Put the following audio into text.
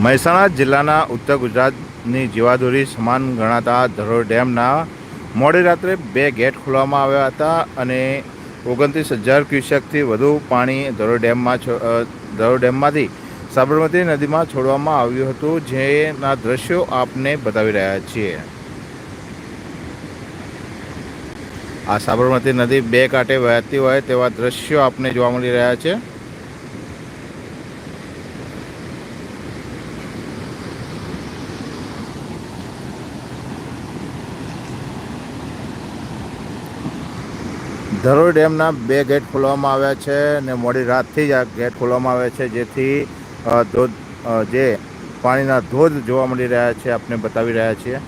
મહેસાણા જિલ્લાના ઉત્તર ગુજરાતની જીવાદોરી સમાન ગણાતા ધરોઈ ડેમના મોડી રાત્રે બે ગેટ ખોલવામાં આવ્યા હતા અને ઓગણત્રીસ હજાર ક્યુસેકથી વધુ પાણી ધરોઈ ડેમમાં ધરોઈ ડેમમાંથી સાબરમતી નદીમાં છોડવામાં આવ્યું હતું. જેના દ્રશ્યો આપને બતાવી રહ્યા છીએ. આ સાબરમતી નદી બે કાંઠે વહેતી હોય તેવા દ્રશ્યો આપને જોવા મળી રહ્યા છે. ધરોઈ ડેમના બે ગેટ ખોલવામાં આવ્યા છે અને મોડી રાતથી જ આ ગેટ ખોલવામાં આવ્યા છે, જેથી ધોધ જે પાણીના ધોધ જોવા મળી રહ્યા છે, આપને બતાવી રહ્યા છીએ.